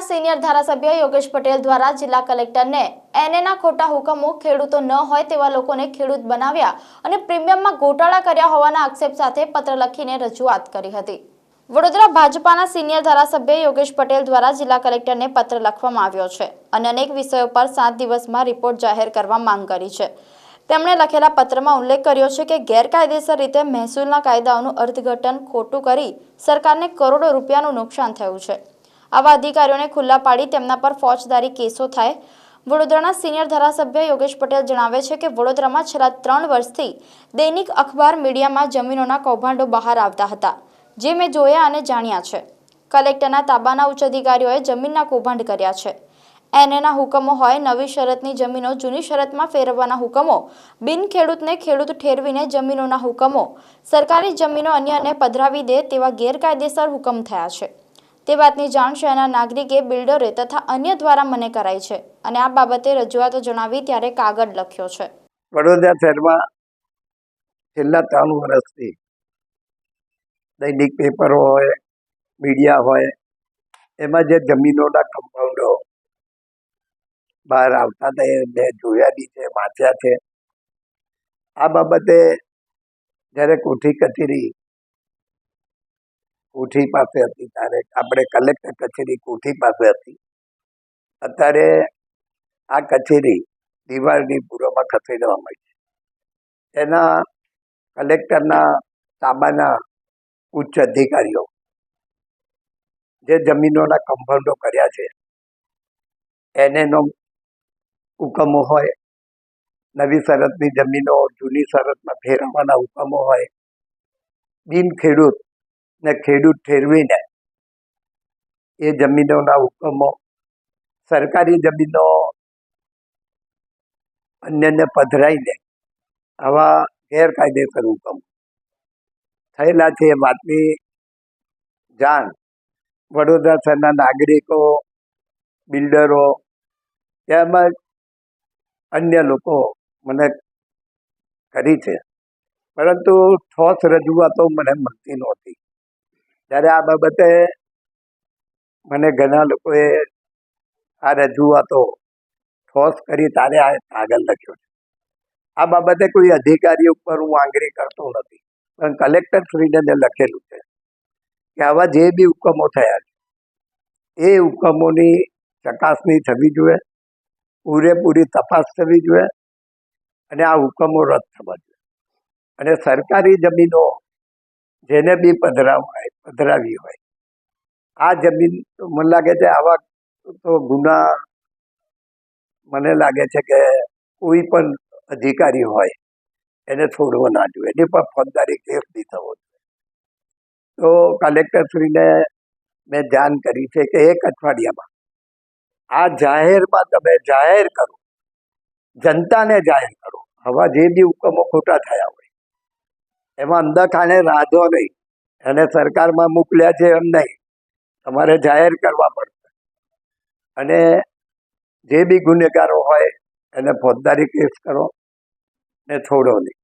વડોદરાના સિનિયર ધારાસભ્ય યોગેશ પટેલ દ્વારા જિલ્લા કલેક્ટરને એનએના ખોટા હુકમો ખેડૂતો ન હોય તેવા લોકોને ખેડૂત બનાવ્યા અને પ્રીમિયમમાં ગોટાળા કર્યા હોવાના આક્ષેપ સાથે પત્ર લખીને રજૂઆત કરી હતી. વડોદરા ભાજપાના સિનિયર ધારાસભ્ય યોગેશ પટેલ દ્વારા જિલ્લા કલેક્ટરને પત્ર લખવામાં આવ્યો છે અને અનેક વિષયો પર સાત દિવસમાં રિપોર્ટ જાહેર કરવા માંગ કરી છે. તેમણે લખેલા પત્રમાં ઉલ્લેખ કર્યો છે કે ગેરકાયદેસર રીતે મહેસૂલના કાયદાઓનું અર્થઘટન ખોટું કરી સરકારને કરોડો રૂપિયાનું નુકસાન થયું છે. આવા અધિકારીઓને ખુલ્લા પાડી તેમના પર ફોજદારી કેસો થાય. વડોદરાના સિનિયર ધારાસભ્ય યોગેશ પટેલ જણાવે છે કે વડોદરામાં છેલ્લા ત્રણ વર્ષથી દૈનિક અખબાર મીડિયામાં જમીનોના કૌભાંડો બહાર આવતા હતા, જે મેં જોયા અને જાણ્યા છે. કલેક્ટરના તાબાના ઉચ્ચ અધિકારીઓએ જમીનના કૌભાંડ કર્યા છે. એનએના હુકમો હોય નવી શરતની જમીનો જૂની શરતમાં ફેરવવાના હુકમો, બિન ખેડૂતને ખેડૂત ઠેરવીને જમીનોના હુકમો, સરકારી જમીનો અન્યને પધરાવી દે તેવા ગેરકાયદેસર હુકમ થયા છે. તે વાતની જાણ શહેરના નાગરિકે બિલ્ડરે તથા અન્ય દ્વારા મને કરાઈ છે અને આ બાબતે રજૂઆતો જણાવી ત્યારે કાગળ લખ્યો છે. વડોદરા શહેરમાં છેલ્લા ત્રણ વર્ષથી દૈનિક પેપરો હોય, મીડિયા હોય, એમાં જે જમીનોના કમ્પાઉન્ડો બહાર આવતા હતા મેં જોયા છે, વાંચ્યા છે. આ બાબતે જ્યારે કોઠી કચેરી કોઠી પાસે હતી ત્યારે આપણે કલેક્ટર કચેરી કોઠી પાસે હતી. અત્યારે આ કચેરી દિવાળની પૂર્વમાં ખસેડવામાં આવી છે. એના કલેક્ટરના તાબાના ઉચ્ચ અધિકારીઓ જે જમીનોના કમ્પાઉન્ડો કર્યા છે, એનેનો હુકમો હોય, નવી શરતની જમીનો જૂની શરતમાં ફેરવવાના હુકમો હોય, બિન ખેડૂત ને ખેડૂત ઠેરવીને એ જમીનોના હુકમો, સરકારી જમીનો અન્યને પધરાઈને આવા ગેરકાયદેસર હુકમ. થયેલા છે એ વાતની જાણ વડોદરા શહેરના નાગરિકો, બિલ્ડરો, તેમજ અન્ય લોકો મને કરી છે. પરંતુ ઠોસ રજૂઆતો મને મળતી નહોતી. ત્યારે આ બાબતે મને ઘણા લોકોએ આ રજૂઆતો ઠોસ કરી તારે આ કાગળ લખ્યો છે. આ બાબતે કોઈ અધિકારી ઉપર હું આંગરી કરતો નથી, પણ કલેક્ટર શ્રીને લખેલું છે કે આવા જે બી હુકમો થયા છે, એ હુકમોની ચકાસણી થવી જોઈએ, પૂરેપૂરી તપાસ થવી જોઈએ અને આ હુકમો રદ થવા જોઈએ. અને સરકારી જમીનો જેને બી પધરાવાય પધરાવી હોય. આ જમીન મને લાગે છે આવા તો ગુના મને લાગે છે કે કોઈ પણ અધિકારી હોય એને છોડવો ના જોઈએ. એની પણ ફોજદારી કેસ નહીં થવો જોઈએ. તો કલેક્ટરશ્રીને મેં જાણ કરી છે કે એક અઠવાડિયામાં આ જાહેરમાં તમે જાહેર કરો. જનતાને જાહેર કરો. હવા જે બી હુકમો ખોટા થયા હોય. એમાં અંદરખાને રાધો નહીં. અને સરકારમાં મોકલ્યા છે એમ નહીં. તમારે જાહેર કરવા પડશે. અને જે બી ગુનેગારો હોય, એને ફોજદારી કેસ કરો ને છોડો નહીં.